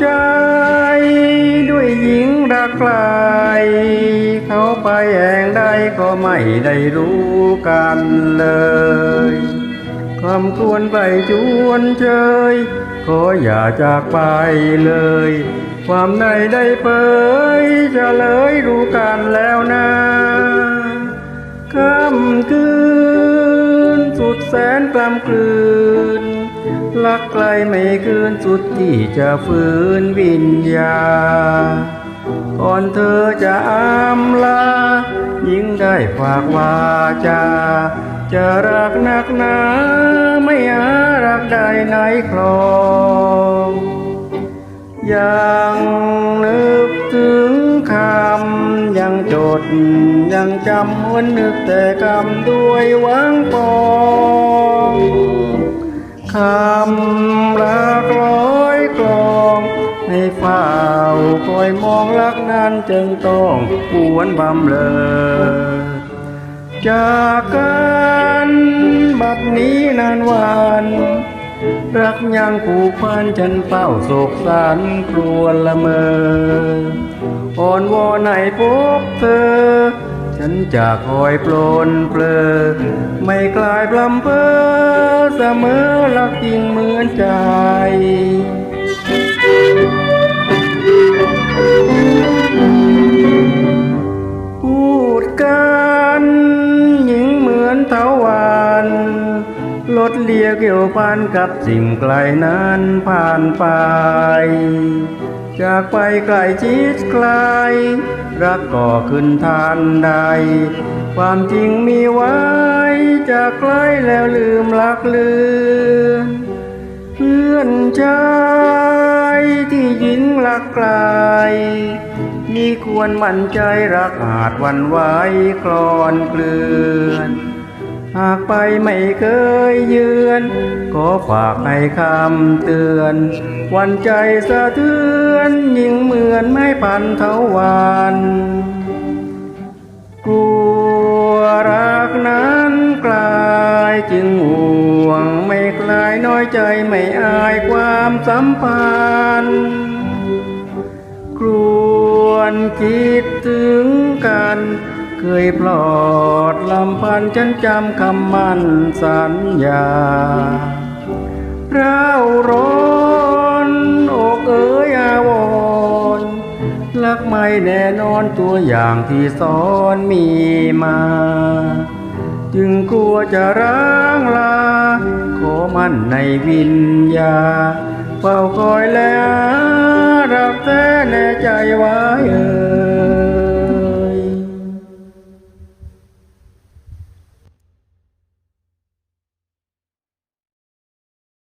ใจ ด้วยหญิงรักใครเขาไปแหงได้ก็ไม่ได้รู้กันเลยความควรไปจวนเจยขออย่าจากไปเลย ความในได้เผยจะเลยรู้กันแล้วนะ สุดแสนกลำกลืนลักไกลไม่คืนสุดที่จะฟื้นวิญญา ก่อนเธอจะอำลา ยิ่งได้ฝากวาจา จะรักนักหนาไม่อารักใดในคลองยังนึกถึงคำยังจด ยังจำเหมือนนึกแต่คำด้วยหวังปองคำรักร้อยกลองให้เฝ้าคอยมองรักนั้นจึงต้องปวนบำเลอจากกันบัดนี้นานวันรักยังผูกพันฉันเฝ้าโศกสันครวญละเมออ่อนวอนให้พบเธอ ฉันจะคอยปลนเปลอไม่กลายปลำเพอเสมอรักจริงเหมือนใจ เกี่ยวพันกับสิ่งไกลนั้นผ่านไปจากไปไกลชิดไกล รักก่อขึ้นทานใด ความจริงมีไว้ จากไกลแล้วลืมลักเลือนเพื่อนชายที่หญิงรักไกล มีควรมั่นใจรักอาจวันไหวคลอนเกลือน หากไปไม่เคยเยือนก็ฝากให้คำเตือน วันใจสะเทือนยิ่งเหมือนไม้พันเทวันกลัวรักนั้นกลายจึงห่วงไม่คลายน้อยใจไม่อายความสัมพันธ์ครวคิดถึงกัน เคยปลอดลำพันฉันจำคำมั่นสัญญาเราร้อนอกเอ๋ยอาวรณ์รักไม่แน่นอนตัวอย่างที่สอนมีมา จึงกลัวจะร้างลา ขอมั่นในวิญญาเฝ้าคอยแล้วรักแท้แน่ใจไว้เอ